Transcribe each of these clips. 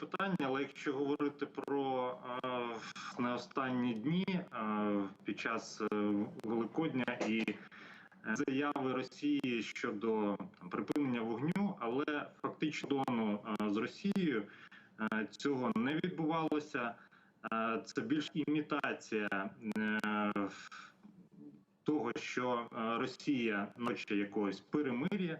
запитання, але якщо говорити про е, на останні дні е, під час е, Великодня і заяви Росії щодо там, припинення вогню, але фактично дону з Росією цього не відбувалося. Це більш імітація що е, Росія ночі якогось перемир'я,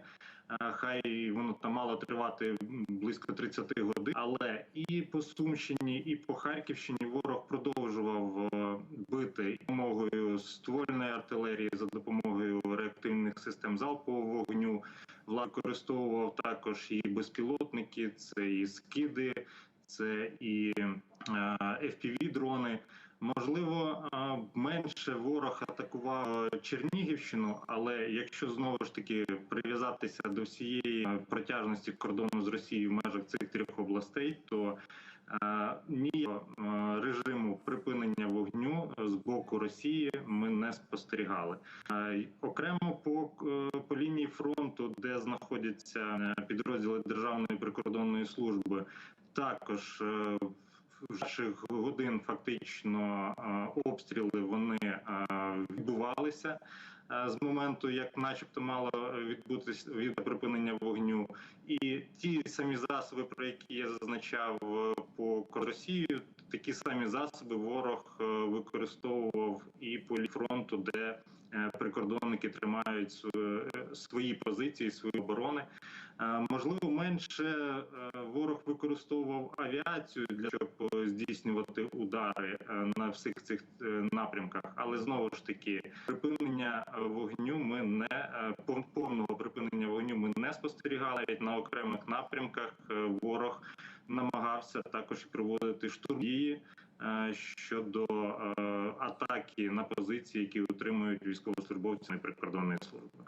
е, хай воно там мало тривати близько 30 годин, але і по Сумщині, і по Харківщині ворог продовжував е, бити допомогою ствольної артилерії за допомогою реактивних систем залпового вогню. Влад використовував також і безпілотники, це і скиди, це і fpv дрони Можливо, е, менше ворог атакував Чернігівщину, але якщо знову ж таки прив'язатися до всієї е, протяжності кордону з Росією в межах цих трьох областей, то е, ні е, режиму припинення вогню з боку Росії ми не спостерігали. Е, Окремо по, е, по лінії фронту, де знаходяться е, підрозділи Державної прикордонної служби, також перших годин фактично е, обстріли вони е, відбувалися е, з моменту, як, начебто, мало відбутися від припинення вогню, і ті самі засоби, про які я зазначав по Росію, такі самі засоби ворог використовував і по фронту, де прикордонники тримають свої позиції, свої оборони. Е, Можливо, менше е, ворог використовував авіацію для щоб е, здійснювати удари на всіх цих напрямках, але знову ж таки припинення вогню ми не повного припинення вогню ми не спостерігали. Навіть на окремих напрямках ворог намагався також проводити штурмії щодо атаки на позиції, які утримують військовослужбовці прикордонної служби.